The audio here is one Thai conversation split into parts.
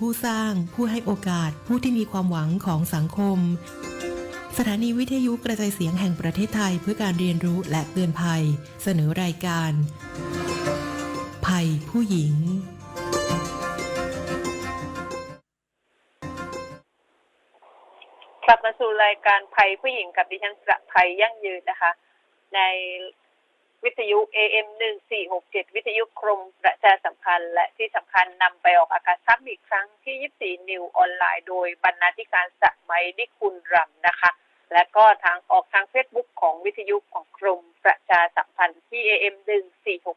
ผู้สร้าง ผู้ให้โอกาส ผู้ที่มีความหวังของสังคม สถานีวิทยุกระจายเสียงแห่งประเทศไทยเพื่อการเรียนรู้และเตือนภัย เสนอรายการ ภัยผู้หญิงกลับมาสู่รายการภัยผู้หญิงกับดิฉันประภัยยั่งยืนนะคะ ใน วิทยุ AM 1467 วิทยุกรมประชาสัมพันธ์ และที่สำคัญนำไปออกอากาศซ้ำอีกครั้งที่ 24 นิวออนไลน์ โดยบรรณาธิการสมัยนิคุณรำนะคะ และก็ทางออกทาง Facebook ของวิทยุของกรมประชาสัมพันธ์ที่ AM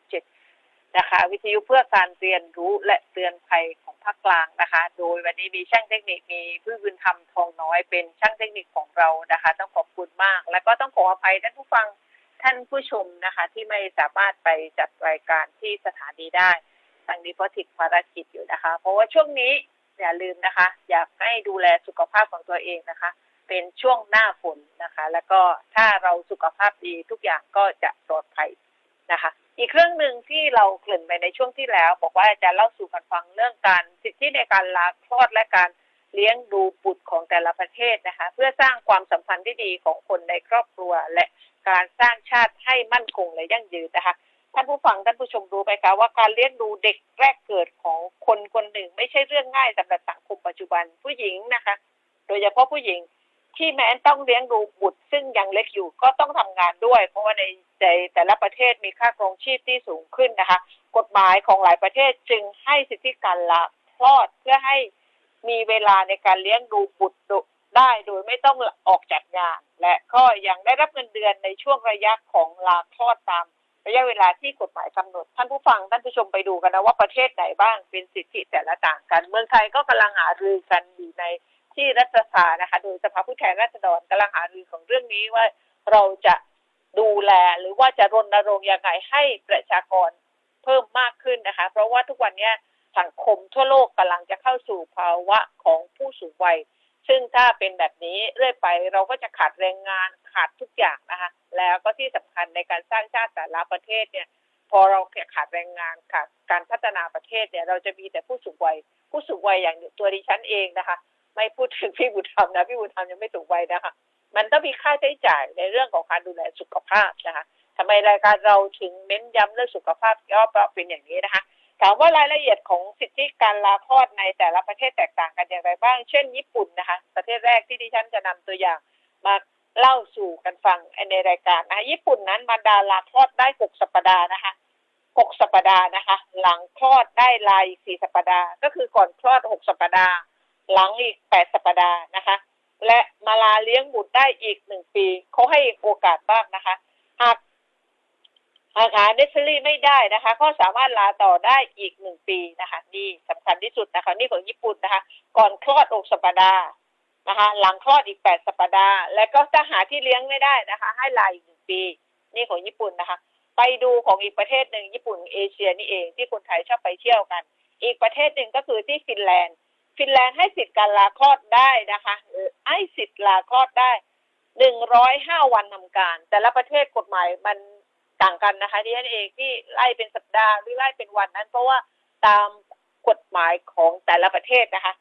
1467 นะคะ วิทยุเพื่อการเรียนรู้และเตือนภัยของภาคกลางนะคะ โดยวันนี้มีช่างเทคนิคมีผู้บุญธรรมทองน้อยเป็นช่างเทคนิคของเรานะคะ ต้องขอบคุณมาก และก็ต้องขออภัยท่านผู้ฟัง ท่านผู้ชมนะคะ ที่ไม่สามารถไปจัดรายการที่สถานีได้ทางนี้เพราะติดภารกิจอยู่นะคะ เพราะว่าช่วงนี้อย่าลืมนะคะ อยากให้ดูแลสุขภาพของตัวเองนะคะ เป็นช่วงหน้าฝนนะคะ แล้วก็ถ้าเราสุขภาพดีทุกอย่างก็จะปลอดภัยนะคะ อีกเรื่องหนึ่งที่เราเกริ่นไปในช่วงที่แล้ว บอกว่าจะเล่าสู่กันฟังเรื่องการสิทธิในการลาคลอดและการ เลี้ยงดูบุตรของแต่ละประเทศนะคะ เพื่อสร้างความสัมพันธ์ที่ดีของคนในครอบครัว และการสร้างชาติให้มั่นคงและยั่งยืนนะคะท่านผู้ฟังท่านผู้ชมรู้ไหมคะว่าการเลี้ยงดูเด็กแรกเกิดของคนคนหนึ่ง ไม่ใช่เรื่องง่ายสำหรับสังคมปัจจุบันผู้หญิงนะคะ โดยเฉพาะผู้หญิงที่แม้ต้องเลี้ยงดูบุตรซึ่งยังเล็กอยู่ก็ต้องทำงานด้วย เพราะว่าในในแต่ละประเทศมีค่าครองชีพที่สูงขึ้นนะคะ กฎหมายของหลายประเทศจึงให้สิทธิการลาคลอดเพื่อให้ มีเวลาในการเลี้ยงดูบุตรได้โดยไม่ต้องออกจากงาน และก็ยังได้รับเงินเดือนในช่วงระยะของลาคลอดตามระยะเวลาที่กฎหมายกำหนด ท่านผู้ฟังท่านผู้ชมไปดูกันนะว่าประเทศไหนบ้างเป็นสิทธิแต่ละต่างกัน เมืองไทยก็กำลังหารือกันอยู่ในที่รัฐสภานะคะ โดยสภาผู้แทนราษฎรกำลังหารือของเรื่องนี้ว่าเราจะดูแลหรือว่าจะรณรงค์ยังไงให้ประชากรเพิ่มมากขึ้นนะคะ เพราะว่าทุกวันนี้ สังคมทั่วโลกกำลังจะเข้าสู่ภาวะของผู้สูงวัย ซึ่งถ้าเป็นแบบนี้เรื่อยไปเราก็จะขาดแรงงานขาดทุกอย่างนะคะ แล้วก็ที่สำคัญในการสร้างชาติแต่ละประเทศเนี่ย พอเราขาดแรงงานขาดการพัฒนาประเทศเนี่ย เราจะมีแต่ผู้สูงวัย ผู้สูงวัยอย่างตัวดิฉันเองนะคะ ไม่พูดถึงพี่บุญธรรมนะพี่บุญธรรมยังไม่สูงวัยนะคะมันต้องมีค่าใช้จ่ายในเรื่องของการดูแลสุขภาพนะคะทำไมรายการเราถึงเน้นย้ำเรื่องสุขภาพก็เพราะเป็นอย่างนี้นะคะ ถามว่ารายละเอียดของสิทธิการลาคลอดในแต่ละประเทศแตกต่างกันอย่างไรบ้าง เช่น ญี่ปุ่นนะคะ ประเทศแรกที่ดิฉันจะนำตัวอย่างมาเล่าสู่กันฟังในรายการนะคะญี่ปุ่นนั้นมารดาลาคลอดได้หกสัปดาห์นะคะหกสัปดาห์นะคะ หลังคลอดได้ลายสี่สัปดาห์ ก็คือก่อนคลอดหกสัปดาห์ หลังอีกแปดสัปดาห์นะคะ และมาลาเลี้ยงบุตรได้อีกหนึ่งปีเขาให้โอกาสบ้างนะคะ หาก หากหาเนสซอรี่ไม่ได้นะคะ ก็สามารถลาต่อได้อีกหนึ่งปีนะคะนี่สำคัญที่สุดนะคะ นี่ของญี่ปุ่นนะคะ ก่อนคลอดอกสัปดาห์นะคะ หลังคลอดอีกแปดสัปดาห์ และก็ถ้าหาที่เลี้ยงไม่ได้นะคะ ให้ลาอีกหนึ่งปี นี่ของญี่ปุ่นนะคะ ไปดูของอีกประเทศหนึ่งญี่ปุ่นเอเชียนี่เองที่คนไทยชอบไปเที่ยวกัน อีกประเทศหนึ่งก็คือที่ฟินแลนด์ ฟินแลนด์ให้สิทธิ์การลาคลอดได้นะคะให้สิทธิ์ลาคลอดได้หนึ่งร้อยห้าวันทำการ แต่ละประเทศกฎหมายมัน ต่างกันนะคะที่นั่นเองที่ไล่เป็นสัปดาห์หรือไล่เป็นวันนั้น เพราะว่าตามกฎหมายของแต่ละประเทศนะคะ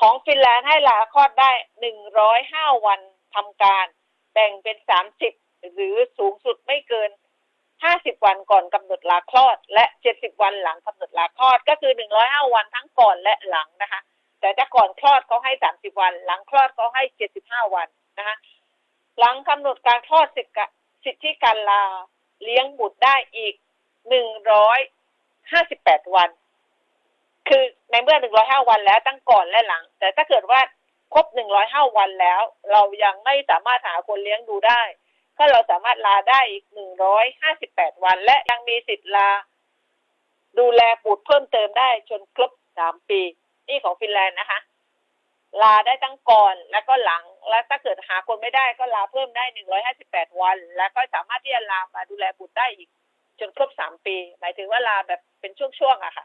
ของฟินแลนด์ให้ลาคลอดได้หนึ่งร้อยห้าวันทำการ แบ่งเป็นสามสิบหรือสูงสุดไม่เกินห้าสิบวันก่อนกำหนดลาคลอด และเจ็ดสิบวันหลังกำหนดลาคลอด ก็คือหนึ่งร้อยห้าวันทั้งก่อนและหลังนะคะ แต่ถ้าก่อนคลอดเขาให้สามสิบวัน หลังคลอดเขาให้เจ็ดสิบห้าวันนะคะหลังกำหนดการคลอดสิทธิสิทธิการลา เลี้ยงบุตรได้อีกหนึ่งร้อยห้าสิบแปดวัน คือในเมื่อหนึ่งร้อยห้าวันแล้วตั้งก่อนและหลัง แต่ถ้าเกิดว่าครบหนึ่งร้อยห้าวันแล้ว เรายังไม่สามารถหาคนเลี้ยงดูได้ ก็เราสามารถลาได้อีกหนึ่งร้อยห้าสิบแปดวัน และยังมีสิทธิ์ลา ดูแลบุตรเพิ่มเติมได้จนครบสามปี นี่ของฟินแลนด์นะคะ ลาได้ทั้งก่อนแล้วก็หลัง แล้วถ้าเกิดหาคนไม่ได้ก็ลาเพิ่มได้หนึ่งร้อยห้าสิบแปดวัน แล้วก็สามารถที่จะลามาดูแลบุตรได้อีก จนครบสามปี หมายถึงว่าลาแบบเป็นช่วงๆอะค่ะ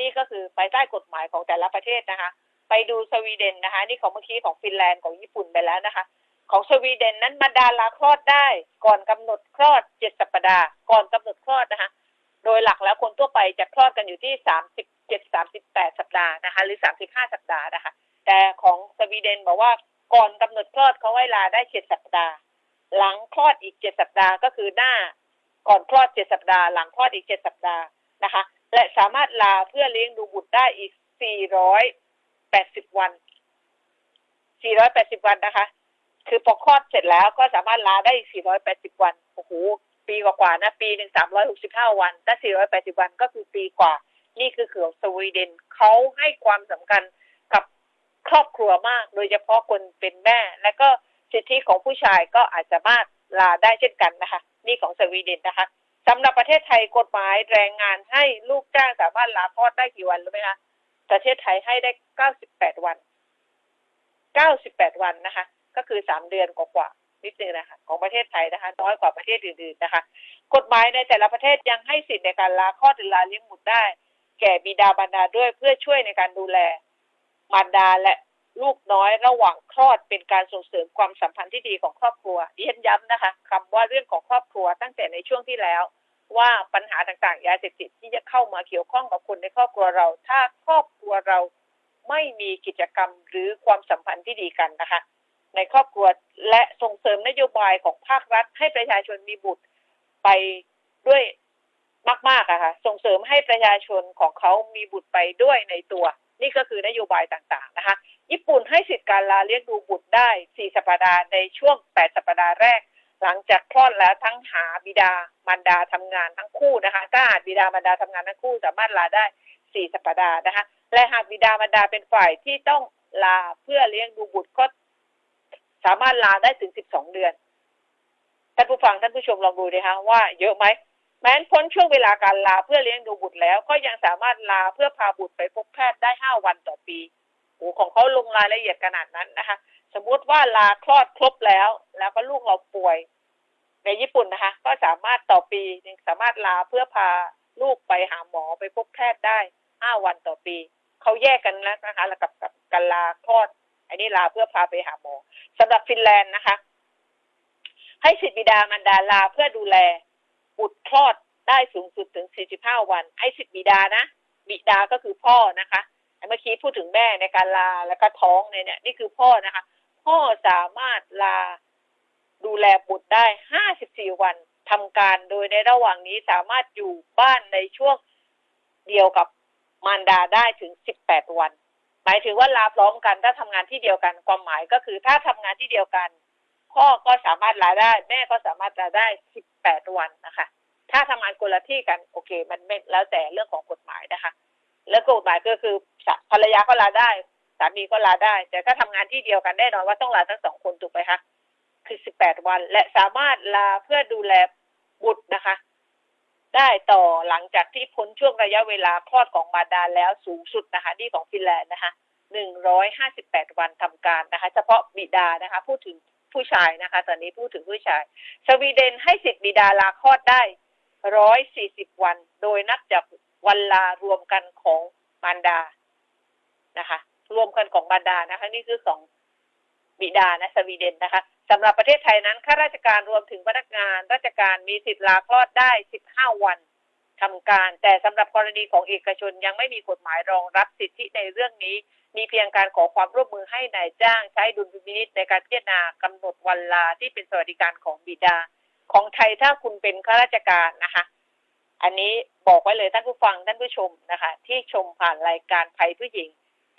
นี่ก็คือภายใต้กฎหมายของแต่ละประเทศนะคะ ไปดูสวีเดนนะคะ นี่ของเมื่อกี้ของฟินแลนด์ของญี่ปุ่นไปแล้วนะคะ ของสวีเดนนั้นมาดาลาคลอดได้ ก่อนกำหนดคลอดเจ็ดสัปดาห์ก่อนกำหนดคลอดนะคะ โดยหลักแล้วคนทั่วไปจะคลอดกันอยู่ที่สามสิบ37 38สัปดาห์นะคะ หรือ35สัปดาห์นะคะ แต่ของสวีเดนบอกว่าก่อนกำหนดคลอดเขาให้ลาได้7สัปดาห์ หลังคลอดอีก7สัปดาห์ก็คือหน้า ก่อนคลอด7สัปดาห์ หลังคลอดอีก7สัปดาห์นะคะ และสามารถลาเพื่อเลี้ยงดูบุตรได้อีก480วัน480วันนะคะ คือพอคลอดเสร็จแล้วก็สามารถลาได้อีก480วันโอ้โหปีกว่าๆนะ ปีหนึ่ง365วันถ้า480วันก็คือปีกว่า นี่คือของสวีเดนเขาให้ความสำคัญ ครอบครัวมาก โดยเฉพาะคนเป็นแม่ และก็สิทธิของผู้ชายก็อาจจะมารถลาได้เช่นกันนะคะ นี่ของสวีเดนนะคะสำหรับประเทศไทยกฎหมายแรงงานให้ลูกจ้างสามารถลาคลอดได้กี่วันรู้ไหมคะประเทศไทยให้ได้98วัน98วันนะคะ ก็คือ3เดือนกว่านิดนึงนะคะของประเทศไทยนะคะน้อยกว่าประเทศอื่นๆนะคะ กฎหมายในแต่ละประเทศยังให้สิทธิ์ในการลาคลอดหรือลาเลี้ยงบุตรได้ แก่บิดาบรรดาด้วยเพื่อช่วยในการดูแล มารดาและลูกน้อยระหว่างคลอดเป็นการส่งเสริมความสัมพันธ์ที่ดีของครอบครัวดิฉันย้ำนะคะคำว่าเรื่องของครอบครัวตั้งแต่ในช่วงที่แล้ว ว่าปัญหาต่างๆ ยาเสพติดที่จะเข้ามาเกี่ยวข้องกับคนในครอบครัวเรา ถ้าครอบครัวเราไม่มีกิจกรรมหรือความสัมพันธ์ที่ดีกันนะคะ ในครอบครัวและส่งเสริมนโยบายของภาครัฐ ให้ประชาชนมีบุตรไปด้วยมากๆอะค่ะส่งเสริมให้ประชาชนของเขามีบุตรไปด้วยในตัว นี่ก็คือนโยบายต่างๆนะคะ ญี่ปุ่นให้สิทธิการลาเลี้ยงดูบุตรได้ 4 สัปดาห์ในช่วง 8 สัปดาห์แรก หลังจากคลอดแล้วทั้งหาบิดามารดาทำงานทั้งคู่นะคะ ถ้าหากบิดามารดาทำงานทั้งคู่สามารถลาได้ 4 สัปดาห์นะคะ และหากบิดามารดาเป็นฝ่ายที่ต้องลาเพื่อเลี้ยงดูบุตรก็สามารถลาได้ถึง 12 เดือน ท่านผู้ฟังท่านผู้ชมลองดูนะคะว่าเยอะไหม แม้นพ้นช่วงเวลาการลาเพื่อเลี้ยงดูบุตรแล้ว ก็ยังสามารถลาเพื่อพาบุตรไปพบแพทย์ได้5วันต่อปีโอ้ของเขาลงรายละเอียดขนาดนั้นนะคะ สมมุติว่าลาคลอดครบแล้ว แล้วก็ลูกเราป่วย ในญี่ปุ่นนะคะ ก็สามารถต่อปีหนึ่งสามารถลาเพื่อพาลูกไปหาหมอไปพบแพทย์ได้5วันต่อปี เขาแยกกันแล้วนะคะแล้วกับกับการลาคลอด อันนี้ลาเพื่อพาไปหาหมอสำหรับฟินแลนด์นะคะ ให้สิทธิบิดามารดาลาเพื่อดูแล บุตรคลอดได้สูงสุดถึง 45 วันให้สิทธิบิดานะ บิดาก็คือพ่อนะคะเมื่อกี้พูดถึงแม่ในการลาแล้วก็ท้องเนี่ย นี่คือพ่อนะคะ พ่อสามารถลาดูแลบุตรได้ 54 วันทำการโดยในระหว่างนี้สามารถอยู่บ้านในช่วงเดียวกับมารดาได้ถึง 18 วัน หมายถึงว่าลาพร้อมกันถ้าทำงานที่เดียวกันความหมายก็คือถ้าทำงานที่เดียวกัน พ่อก็สามารถลาได้ แม่ก็สามารถลาได้18วันนะคะ ถ้าทำงานคนละที่กันโอเค มันไม่แล้วแต่เรื่องของกฎหมายนะคะ แล้วกฎหมายก็คือภรรยาก็ลาได้สามีก็ลาได้ แต่ถ้าทำงานที่เดียวกันแน่นอนว่าต้องลาทั้งสองคนถูกไหมคะคือ18วัน และสามารถลาเพื่อดูแลบุตรนะคะ ได้ต่อหลังจากที่พ้นช่วงระยะเวลาคลอดของมารดาแล้วสูงสุดนะคะนี่ของฟินแลนด์นะคะ158วันทำการนะคะ เฉพาะบิดานะคะ พูดถึง ผู้ชายนะคะ ตอนนี้พูดถึงผู้ชาย สวีเดนให้สิทธิบิดาลาคลอดได้140วัน โดยนับจากวันลารวมกันของมารดานะคะ รวมกันของมารดานะคะ นี่คือของบิดานะสวีเดนนะคะสำหรับประเทศไทยนั้นข้าราชการรวมถึงพนักงาน ราชการมีสิทธิ์ลาคลอดได้15วัน ทำการ แต่สำหรับกรณีของเอกชนยังไม่มีกฎหมายรองรับสิทธิในเรื่องนี้ มีเพียงการขอความร่วมมือให้นายจ้างใช้ดุลพินิจในการพิจารณากำหนดวันลาที่เป็นสวัสดิการของบิดา ของไทยถ้าคุณเป็นข้าราชการนะคะ อันนี้บอกไว้เลยท่านผู้ฟังท่านผู้ชมนะคะ ที่ชมผ่านรายการภัยผู้หญิง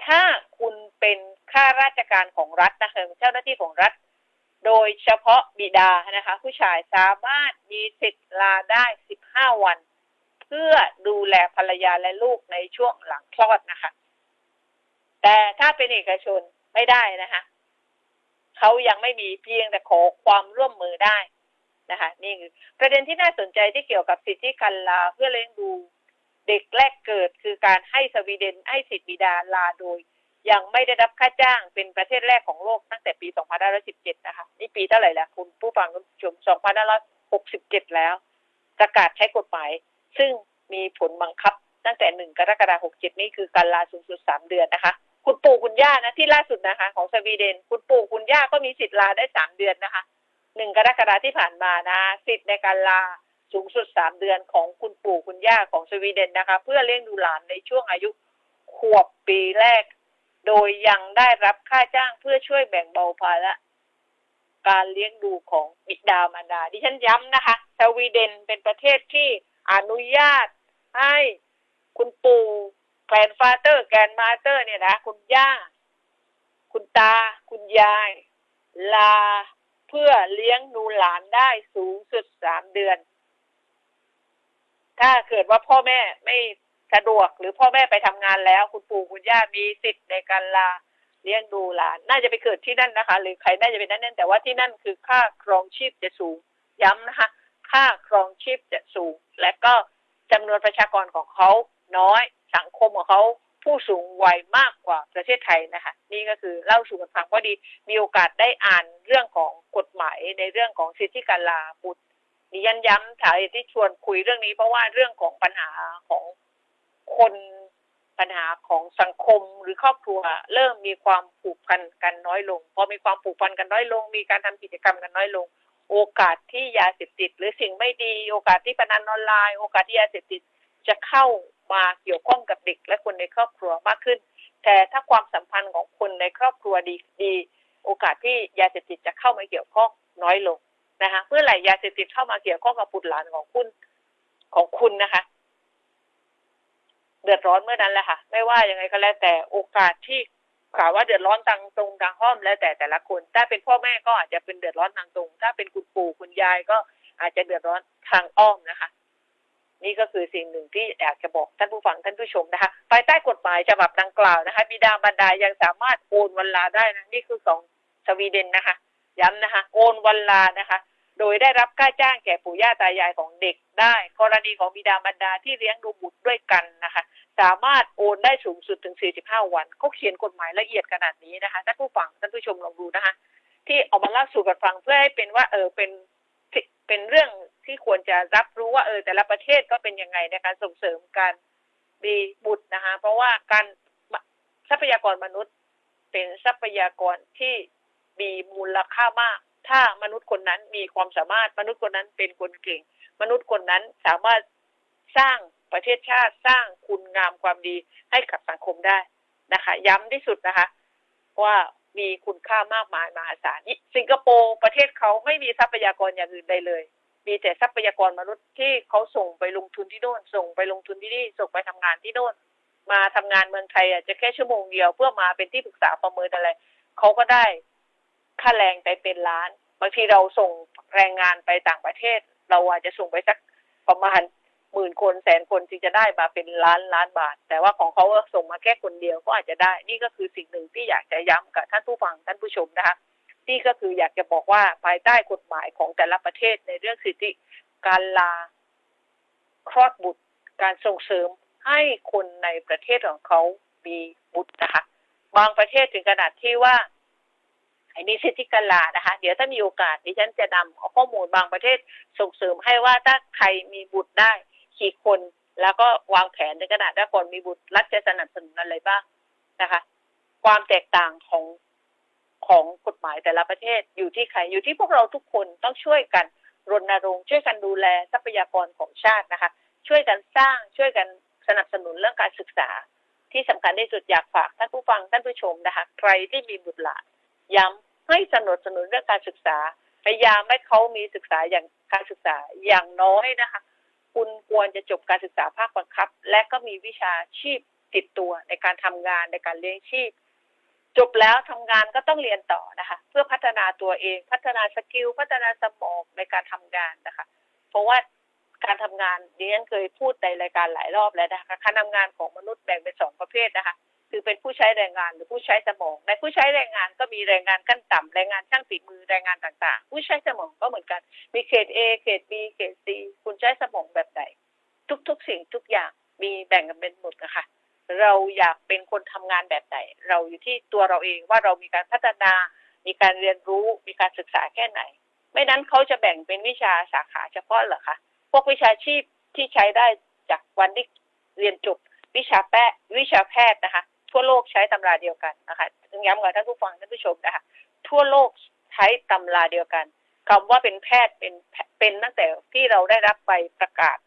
ถ้าคุณเป็นข้าราชการของรัฐนะคะเจ้าหน้าที่ของรัฐโดยเฉพาะบิดานะคะ ผู้ชายสามารถมีสิทธิ์ลาได้ 15 วัน เพื่อดูแลภรรยาและลูกในช่วงหลังคลอดนะคะ แต่ถ้าเป็นเอกชนไม่ได้นะคะเขายังไม่มีเพียงแต่ขอความร่วมมือได้นะคะนี่คือประเด็นที่น่าสนใจที่เกี่ยวกับสิทธิการลาเพื่อเลี้ยงดูเด็กแรกเกิดคือการให้สวีเดนให้สิทธิบิดาลาโดย ยังไม่ได้รับค่าจ้างเป็นประเทศแรกของโลกตั้งแต่ปี 2517 นะคะ นี่ปีเท่าไหร่แล้วคุณผู้ฟังคุณผู้ชม 2567 แล้ว ประกาศใช้กฎหมาย ซึ่งมีผลบังคับตั้งแต่1กรกฎาคม67นี่คือการลาสูงสุด3เดือนนะคะ คุณปู่คุณย่านะที่ล่าสุดนะคะ ของสวีเดน คุณปู่คุณย่าก็มีสิทธิ์ลาได้3เดือนนะคะ1กรกฎาคมที่ผ่านมานะ สิทธิ์ในการลาสูงสุดสามเดือนของคุณปู่คุณย่าของสวีเดนนะคะ เพื่อเลี้ยงดูหลานในช่วงอายุขวบปีแรก โดยยังได้รับค่าจ้างเพื่อช่วยแบ่งเบาภาระการเลี้ยงดูของบิดามารดาดิฉันย้ำนะคะ สวีเดนเป็นประเทศที่ อนุญาตให้คุณปู่แกรนฟาเตอร์แกรนมาเตอร์เนี่ยนะคุณย่า คุณตา คุณยาย ลาเพื่อเลี้ยงดูหลานได้สูงสุดสามเดือน ถ้าเกิดว่าพ่อแม่ไม่สะดวกหรือพ่อแม่ไปทำงานแล้ว คุณปู่คุณย่ามีสิทธิ์ในการลาเลี้ยงดูหลาน น่าจะไปเกิดที่นั่นนะคะ หรือใครน่าจะเป็นนั่นแต่ว่าที่นั่นคือค่าครองชีพจะสูงย้ำนะคะ ค่าครองชีพจะสูง และก็จำนวนประชากรของเขาน้อยสังคมของเขาผู้สูงวัยมากกว่าประเทศไทยนะคะนี่ก็คือเล่าสู่กันฟังว่าดีมีโอกาสได้อ่านเรื่องของกฎหมายในเรื่องของสิทธิการลาบุตรดิยันย้ำถายที่ชวนคุยเรื่องนี้ เพราะว่าเรื่องของปัญหาของคนปัญหาของสังคมหรือครอบครัว เริ่มมีความผูกพันกันน้อยลง พอมีความผูกพันกันน้อยลง มีการทำกิจกรรมกันน้อยลง โอกาสที่ยาเสพติด หรือสิ่งไม่ดี โอกาสที่พนันออนไลน์ โอกาสที่ยาเสพติดจะเข้ามาเกี่ยวข้องกับเด็กและคนในครอบครัวมากขึ้น แต่ถ้าความสัมพันธ์ของคนในครอบครัวดีดี โอกาสที่ยาเสพติดจะเข้ามาเกี่ยวข้องน้อยลงนะคะเมื่อไหร่ยาเสพติดเข้ามาเกี่ยวข้องกับบุตรหลานของคุณของคุณนะคะ เดือดร้อนเมื่อนั้นแหละค่ะ ไม่ว่ายังไงก็แล้วแต่โอกาสที่ ข่าวว่าเดือดร้อนทางตรงทางอ้อมแล้วแต่แต่ละคน ถ้าเป็นพ่อแม่ก็อาจจะเป็นเดือดร้อนทางตรง ถ้าเป็นคุณปู่คุณยายก็อาจจะเดือดร้อนทางอ้อมนะคะ นี่ก็คือสิ่งหนึ่งที่อยากจะบอกท่านผู้ฟังท่านผู้ชมนะคะภายใต้กฎหมายฉบับดังกล่าวนะคะบิดามารดายังสามารถโอนวันลาได้นะนี่คือของสวีเดนนะคะ ย้ำนะคะ โอนวันลานะคะ โดยได้รับค่าจ้างแก่ปู่ย่าตายายของเด็กได้ กรณีของบิดามารดาที่เลี้ยงดูบุตรด้วยกันนะคะ สามารถโอนได้สูงสุดถึง 45 วันเขาเขียนกฎหมายละเอียดขนาดนี้นะคะท่านผู้ฟังท่านผู้ชมลองดูนะคะ ที่เอามาเล่าสู่กันฟังเพื่อให้เป็นว่าเออเป็นเป็นเรื่องที่ควรจะรับรู้ว่าเออแต่ละประเทศก็เป็นยังไงในการส่งเสริมการมีบุตรนะคะ เพราะว่าการทรัพยากรมนุษย์เป็นทรัพยากรที่มีมูลค่ามาก ถ้ามนุษย์คนนั้นมีความสามารถมนุษย์คนนั้นเป็นคนเก่ง มนุษย์คนนั้นสามารถสร้างประเทศชาติสร้างคุณงามความดีให้กับสังคมได้นะคะ ย้ำที่สุดนะคะ ว่ามีคุณค่ามากมายมหาศาลสิงคโปร์ประเทศเขาไม่มีทรัพยากรอย่างอื่นใดเลย มีแต่ทรัพยากรมนุษย์ที่เขาส่งไปลงทุนที่โน่น ส่งไปลงทุนที่นี่ส่งไปทำงานที่โน่น มาทำงานเมืองไทยอะจะแค่ชั่วโมงเดียวเพื่อมาเป็นที่ปรึกษาประเมินอะไรเขาก็ได้ ค่าแรงไปเป็นล้าน บางทีเราส่งแรงงานไปต่างประเทศ เราอาจจะส่งไปสักประมาณหมื่นคนแสนคนจึงจะได้มาเป็นล้านล้านบาท แต่ว่าของเขาส่งมาแค่คนเดียวก็อาจจะได้ นี่ก็คือสิ่งหนึ่งที่อยากจะย้ำกับท่านผู้ฟังท่านผู้ชมนะคะนี่ก็คืออยากจะบอกว่าภายใต้กฎหมายของแต่ละประเทศในเรื่องสิทธิการลาคลอดบุตร การส่งเสริมให้คนในประเทศของเขามีบุตรนะคะบางประเทศถึงขนาดที่ว่า นนี้สิทธิกลานะคะ เดี๋ยวถ้ามีโอกาสดิฉันจะนำเอาข้อมูลบางประเทศส่งเสริมให้ว่าถ้าใครมีบุตรได้กี่คน แล้วก็วางแผนในขณะถ้าคนมีบุตรรัฐจะสนับสนุนอะไรบ้างนะคะ ความแตกต่างของของกฎหมายแต่ละประเทศอยู่ที่ใครอยู่ที่พวกเราทุกคนต้องช่วยกันรณรงค์ช่วยกันดูแลทรัพยากรของชาตินะคะ ช่วยกันสร้างช่วยกันสนับสนุนเรื่องการศึกษา ที่สำคัญที่สุดอยากฝากท่านผู้ฟังท่านผู้ชมนะคะ ใครที่มีบุตรหลานย้ำ ให้สนับสนุนเรื่องการศึกษา พยายามให้เขามีศึกษาอย่างการศึกษาอย่างน้อยนะคะ คุณควรจะจบการศึกษาภาคบังคับ และก็มีวิชาชีพติดตัวในการทำงานในการเลี้ยงชีพ จบแล้วทำงานก็ต้องเรียนต่อนะคะ เพื่อพัฒนาตัวเองพัฒนาสกิลพัฒนาสมองในการทำงานนะคะ เพราะว่าการทำงานดิฉันเคยพูดในรายการหลายรอบแล้วนะคะการทำงานของมนุษย์แบ่งเป็นสองประเภทนะคะ คือเป็นผู้ใช้แรงงานหรือผู้ใช้สมอง ในผู้ใช้แรงงานก็มีแรงงานขั้นต่ำแรงงานช่างฝีมือแรงงานต่างๆ ผู้ใช้สมองก็เหมือนกัน มีเขต A เขต B เขต C คุณใช้สมองแบบไหนทุกๆ สิ่งทุกอย่างมีแบ่งกันเป็นหมดนะคะเราอยากเป็นคนทำงานแบบไหน เราอยู่ที่ตัวเราเองว่าเรามีการพัฒนา มีการเรียนรู้ มีการศึกษาแค่ไหน ไม่นั้นเขาจะแบ่งเป็นวิชาสาขาเฉพาะเหรอคะ พวกวิชาชีพที่ใช้ได้จากวันที่เรียนจบ วิชาแพทย์วิชาแพทย์นะคะ ทั่วโลกใช้ตำราเดียวกันนะคะย้ำกับท่านผู้ฟังท่านผู้ชมนะคะทั่วโลกใช้ตำราเดียวกันคำว่าเป็นแพทย์เป็นเป็นตั้งแต่ที่เราได้รับใบประกาศ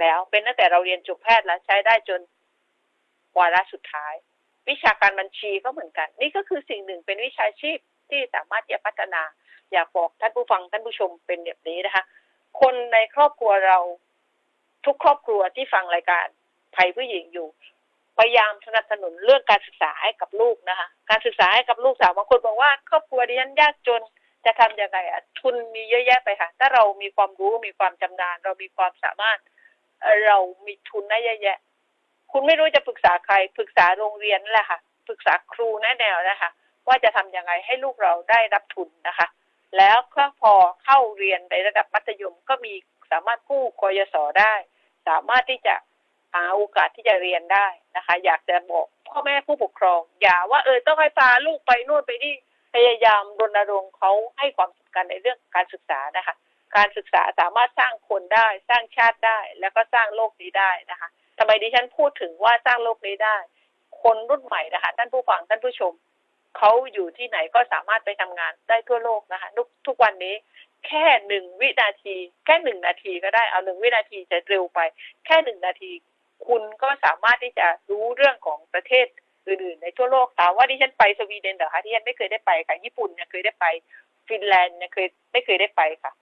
แล้วเป็นตั้งแต่เราเรียนจบแพทย์แล้วใช้ได้จนวาระสุดท้าย วิชาการบัญชีก็เหมือนกัน นี่ก็คือสิ่งหนึ่งเป็นวิชาชีพที่สามารถจะพัฒนา อยากบอกท่านผู้ฟังท่านผู้ชมเป็นแบบนี้นะคะ คนในครอบครัวเราทุกครอบครัวที่ฟังรายการภัยผู้หญิงอยู่ ยายามสนับสนุนเรื่องการศึกษาให้กับลูกนะคะ การศึกษาให้กับลูกสาวบางคนบอกว่าครอบครัวดิฉันยากจนจะทำยังไงอะทุนมีเยอะแยะไปค่ะ ถ้าเรามีความรู้มีความชำนาญเรามีความสามารถ เรามีทุนได้เยอะแยะ คุณไม่รู้จะปรึกษาใครปรึกษาโรงเรียนนั่นแหละค่ะปรึกษาครูแน่แนวนะคะ ว่าจะทำยังไงให้ลูกเราได้รับทุนนะคะ แล้วก็พอเข้าเรียนในระดับมัธยมก็มีสามารถกู้กยศได้ สามารถที่จะ หาโอกาสที่จะเรียนได้นะคะ อยากจะบอกพ่อแม่ผู้ปกครอง อย่าว่าเออต้องให้พาลูกไปนู่นไปนี่พยายามรณรงค์เขาให้ความสำคัญในเรื่องการศึกษานะคะ การศึกษาสามารถสร้างคนได้ สร้างชาติได้ แล้วก็สร้างโลกนี้ได้นะคะทำไมดิฉันพูดถึงว่าสร้างโลกนี้ได้ คนรุ่นใหม่นะคะ ท่านผู้ฟังท่านผู้ชมเขาอยู่ที่ไหนก็สามารถไปทำงานได้ทั่วโลกนะคะทุกทุกวันนี้แค่หนึ่งวินาที แค่หนึ่งนาทีก็ได้เอาหนึ่งวินาทีจะเร็วไป แค่หนึ่งนาที คุณก็สามารถที่จะรู้เรื่องของประเทศอื่นๆในทั่วโลกถามว่าดิฉันไปสวีเดนเหรอคะที่ฉันไม่เคยได้ไปค่ะ ญี่ปุ่นเนี่ยเคยได้ไป ฟินแลนด์เนี่ยเคยไม่เคยได้ไปค่ะ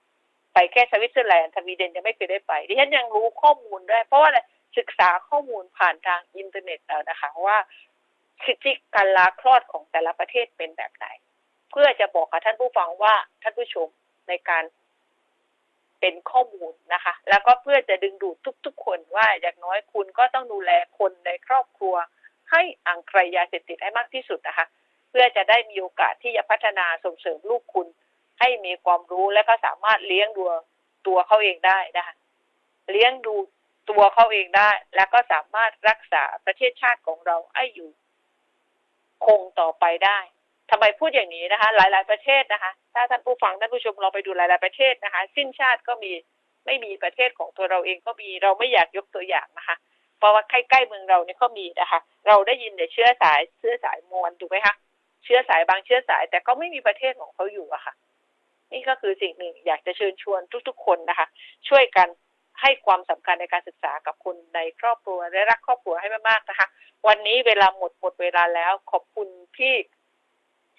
ไปแค่สวิตเซอร์แลนด์สวีเดนยังไม่เคยได้ไป ดิฉันยังรู้ข้อมูลด้วยเพราะว่าอะไรศึกษาข้อมูลผ่านทางอินเทอร์เน็ตแล้วนะคะ ว่าสิทธิการลาคลอดของแต่ละประเทศเป็นแบบไหน เพื่อจะบอกกับท่านผู้ฟังว่าท่านผู้ชมในการ เป็นข้อมูลนะคะ แล้วก็เพื่อจะดึงดูดทุกๆ คนว่าอย่างน้อยคุณก็ต้องดูแลคนในครอบครัว ให้อ่างไกลยาเสพติดให้มากที่สุดนะคะ เพื่อจะได้มีโอกาสที่จะพัฒนาส่งเสริมลูกคุณ ให้มีความรู้และก็สามารถเลี้ยงดูตัวเขาเองได้นะคะเลี้ยงดูตัวเขาเองได้ แล้วก็สามารถรักษาประเทศชาติของเราให้อยู่ คงต่อไปได้ ทำไมพูดอย่างนี้นะคะ หลาย ๆ ประเทศนะคะ ถ้าท่านผู้ฟังท่านผู้ชมเราไปดูหลาย ๆ ประเทศนะคะ สิ้นชาติก็มีไม่มีประเทศของตัวเราเองก็มีเราไม่อยากยกตัวอย่างนะคะ เพราะว่าใกล้ๆเมืองเราเนี่ยก็มีนะคะ เราได้ยินแต่เชื้อสายเชื้อสายมวลถูกไหมคะเชื้อสายบางเชื้อสาย แต่ก็ไม่มีประเทศของเขาอยู่อะค่ะ นี่ก็คือสิ่งหนึ่งอยากจะเชิญชวนทุก ๆ คนนะคะ ช่วยกันให้ความสำคัญในการศึกษากับคนในครอบครัวและรักครอบครัวให้มากๆนะคะ วันนี้เวลาหมดหมดเวลาแล้วขอบคุณพี่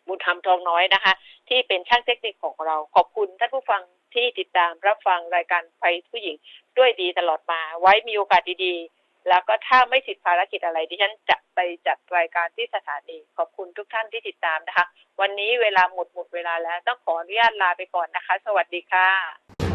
บุญธรรมทองน้อยนะคะ ที่เป็นช่างเทคนิคของเรา ขอบคุณท่านผู้ฟังที่ติดตามรับฟังรายการไฟผู้หญิงด้วยดีตลอดมา ไว้มีโอกาสดีๆ แล้วก็ถ้าไม่ติดภารกิจอะไรดิฉันจะไปจัดรายการที่สถานี ขอบคุณทุกท่านที่ติดตามนะคะ วันนี้เวลาหมดหมดเวลาแล้วต้องขออนุญาตลาไปก่อนนะคะ สวัสดีค่ะ